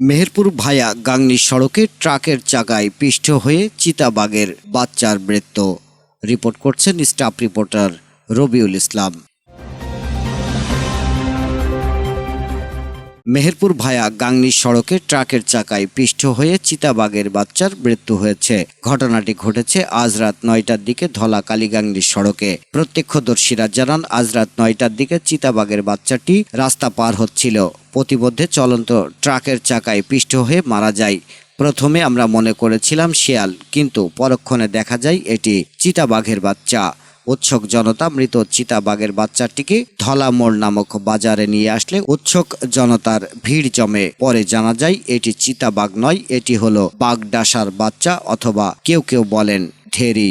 Meherpur via Gangni সড়কে ট্রাকের চাকায় পিষ্ট হয়ে চিতাবাগের বাচ্চার মৃত্যু। রিপোর্ট করছেন staff reporter Rabiul Islam. Meherpur via Gangni সড়কে ট্রাকের চাকায় পিষ্ট হয়ে চিতাবাগের বাচ্চার মৃত্যু হয়েছে। ঘটনাটি ঘটেছে আজ রাত নয়টার দিকে ধলা কালীগাংনী সড়কে। প্রত্যক্ষদর্শীরা জানান, আজ রাত নয়টার দিকে চিতাবাগের বাচ্চাটি রাস্তা পার হচ্ছিল। প্রতিমধ্যে চলন্ত ট্রাকের চাকায় পিষ্ট হয়ে মারা যায়। প্রথমে আমরা মনে করেছিলাম শিয়াল, কিন্তু পরক্ষণে দেখা যায় এটি চিতাবাঘের বাচ্চা। উৎসুক জনতা মৃত চিতাবাঘের বাচ্চাটিকে ধলা মোড় নামক বাজারে নিয়ে আসলে উৎসুক জনতার ভিড় জমে। পরে জানা যায়, এটি চিতাবাঘ নয়, এটি হলো বাগডাসার বাচ্চা অথবা কেউ কেউ বলেন ঢেরি।